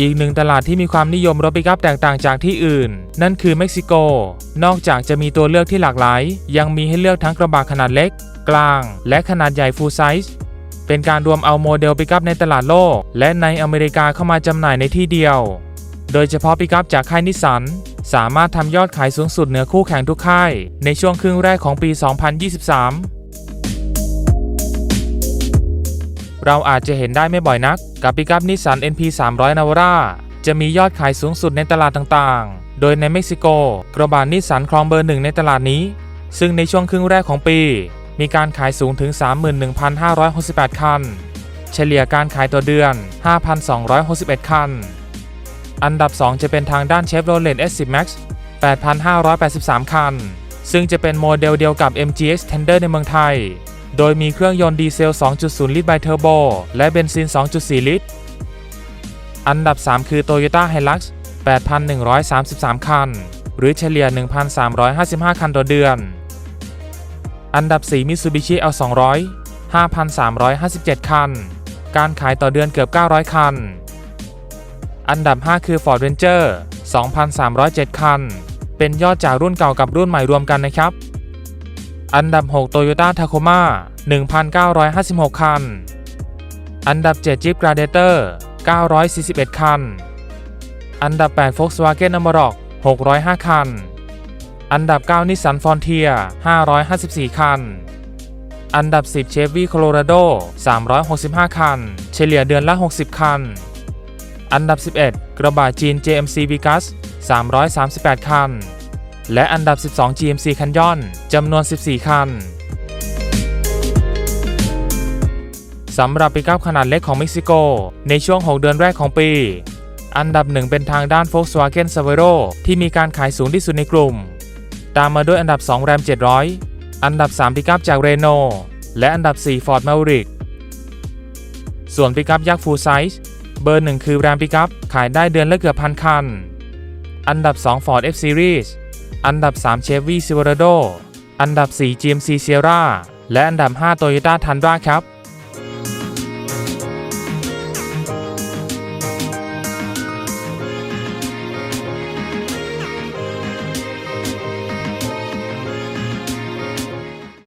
อีกหนึ่งตลาดที่มีความนิยมรถปิกอัพแตกต่างจากที่อื่น นั่นคือเม็กซิโก นอกจากจะมีตัวเลือกที่หลากหลาย ยังมีให้เลือกทั้งกระบะขนาดเล็ก กลาง และขนาดใหญ่ full size เป็นการรวมเอาโมเดลปิกอัพในตลาดโลก และในอเมริกาเข้ามาจำหน่ายในที่เดียว โดยเฉพาะปิกอัพจากค่ายนิสสันสามารถทำยอดขายสูงสุดเหนือคู่แข่งทุกค่าย ในช่วงครึ่งแรกของปี 2023 เราอาจจะเห็นได้ไม่บ่อยนัก กับปิกัพนิสสัน NP 300 Navara จะมียอดขายสูงสุดในตลาดต่างๆ โดยในเม็กซิโก กระบะนิสสันครองเบอร์หนึ่งในตลาดนี้ ซึ่งในช่วงครึ่งแรกของปี มีการขายสูงถึง 31,568 คัน เฉลี่ยการขายต่อเดือน 5,261 คัน อันดับ 2 จะเป็นทางด้าน Chevrolet S10 Max 8,583 คัน ซึ่งจะเป็นโมเดลเดียวกับ MG Extender ในเมืองไทย โดยมีเครื่องยนต์ดีเซล 2.0 ลิตรไบเทอร์โบ และเบนซิน 2.4 ลิตร อันดับ 3 คือ Toyota Hilux 8,133 คัน หรือเฉลี่ย 1,355 คันต่อเดือน อันดับ 4 Mitsubishi L200 5,357 คัน การขายต่อเดือนเกือบ 900 คัน อันดับ 5 คือ Ford Ranger 2,307 คัน เป็นยอดจากรุ่นเก่ากับรุ่นใหม่รวมกันนะครับ อันดับ 6 Toyota Tacoma 1,956 คัน อันดับ 7 Jeep Gladiator 941 คัน อันดับ 8 Volkswagen Amarok 605 คัน อันดับ 9 Nissan Frontier 554 คัน อันดับ 10 Chevy Colorado 365 คัน เฉลี่ยเดือนละ 60 คัน อันดับ 11 กระบะจีน JMC Vigas 338 คัน และอันดับ 12 GMC Canyon จำนวน 14 คันสำหรับปิกัพขนาดเล็กของเม็กซิโก ในช่วง 6 เดือนแรกของปี อันดับหนึ่งเป็นทางด้าน Volkswagen Savero ที่มีการขายสูงที่สุดในกลุ่ม ตามมาด้วยอันดับ 2 Ram 700 อันดับ 3ปิกัพจาก Renault และอันดับ 4 Ford Maverick ส่วนปิกัพยักษ์ Full Size เบอร์ 1 คือ Ram Pickup ขายได้เดือนละเกือบพันคัน อันดับ 2 Ford F Series อันดับ 3 เชฟวี่ซิวาร์โดอันดับ 4 GMC Sierra และอันดับ 5 Toyota Tundra ครับ